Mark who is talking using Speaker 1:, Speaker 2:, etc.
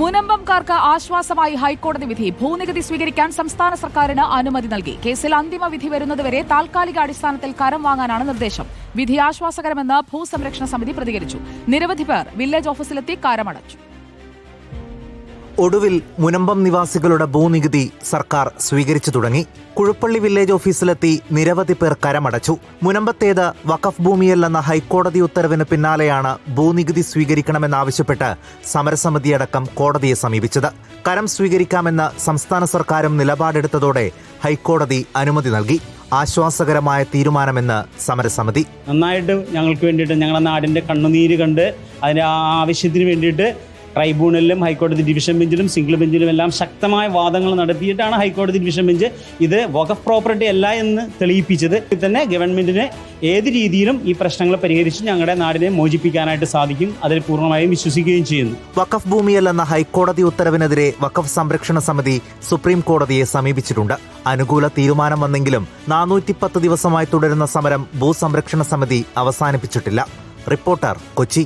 Speaker 1: മുനമ്പംകാർക്ക് ആശ്വാസമായി ഹൈക്കോടതി വിധി. ഭൂനികുതി സ്വീകരിക്കാൻ സംസ്ഥാന സർക്കാരിന് അനുമതി നൽകി. കേസിൽ അന്തിമ വിധി വരുന്നതുവരെ താൽക്കാലിക അടിസ്ഥാനത്തിൽ കരം വാങ്ങാനാണ് നിർദ്ദേശം. വിധി ആശ്വാസകരമെന്ന് ഭൂസംരക്ഷണ സമിതി പ്രതികരിച്ചു. നിരവധി പേർ വില്ലേജ് ഓഫീസിലെത്തി കരമടച്ചു.
Speaker 2: ഒടുവിൽ മുനമ്പം നിവാസികളുടെ ഭൂനികുതി സർക്കാർ സ്വീകരിച്ചു തുടങ്ങി. കുഴുപ്പള്ളി വില്ലേജ് ഓഫീസിലെത്തി നിരവധി പേർ കരമടച്ചു. മുനമ്പത്തേത് വഖഫ് ഭൂമിയല്ലെന്ന ഹൈക്കോടതി ഉത്തരവിന് പിന്നാലെയാണ് ഭൂനികുതി സ്വീകരിക്കണമെന്നാവശ്യപ്പെട്ട് സമരസമിതിയടക്കം കോടതിയെ സമീപിച്ചത്. കരം സ്വീകരിക്കാമെന്ന് സംസ്ഥാന സർക്കാരും നിലപാടെടുത്തതോടെ ഹൈക്കോടതി അനുമതി നൽകി. ആശ്വാസകരമായ തീരുമാനമെന്ന് സമരസമിതി.
Speaker 3: നന്നായിട്ട് ഞങ്ങൾക്ക് വേണ്ടിയിട്ട് ഞങ്ങളുടെ നാടിന്റെ കണ്ണുനീര് കണ്ട് അതിന്റെ ആവശ്യത്തിന് വേണ്ടിയിട്ട് ട്രൈബ്യൂണലിലും ഹൈക്കോടതി ഡിവിഷൻ ബെഞ്ചിലും സിംഗിൾ ബെഞ്ചിലും എല്ലാം ശക്തമായ വാദങ്ങൾ നടത്തിയിട്ടാണ് ഹൈക്കോടതി ഡിവിഷൻ ബെഞ്ച് ഇത് വഖഫ് പ്രോപ്പർട്ടി അല്ല എന്ന് തെളിയിപ്പിച്ചത്. തന്നെ ഗവൺമെന്റിന് ഏത് രീതിയിലും ഈ പ്രശ്നങ്ങൾ പരിഹരിച്ച് ഞങ്ങളുടെ നാടിനെ മോചിപ്പിക്കാനായിട്ട് സാധിക്കും. അതിൽ പൂർണമായും വിശ്വസിക്കുകയും ചെയ്യുന്നു.
Speaker 2: വഖഫ് ഭൂമിയല്ലെന്ന ഹൈക്കോടതി ഉത്തരവിനെതിരെ വഖഫ് സംരക്ഷണ സമിതി സുപ്രീം കോടതിയെ സമീപിച്ചിട്ടുണ്ട്. അനുകൂല തീരുമാനം വന്നെങ്കിലും നാനൂറ്റിപ്പത്ത് ദിവസമായി തുടരുന്ന സമരം ഭൂസംരക്ഷണ സമിതി അവസാനിപ്പിച്ചിട്ടില്ല. റിപ്പോർട്ടർ കൊച്ചി.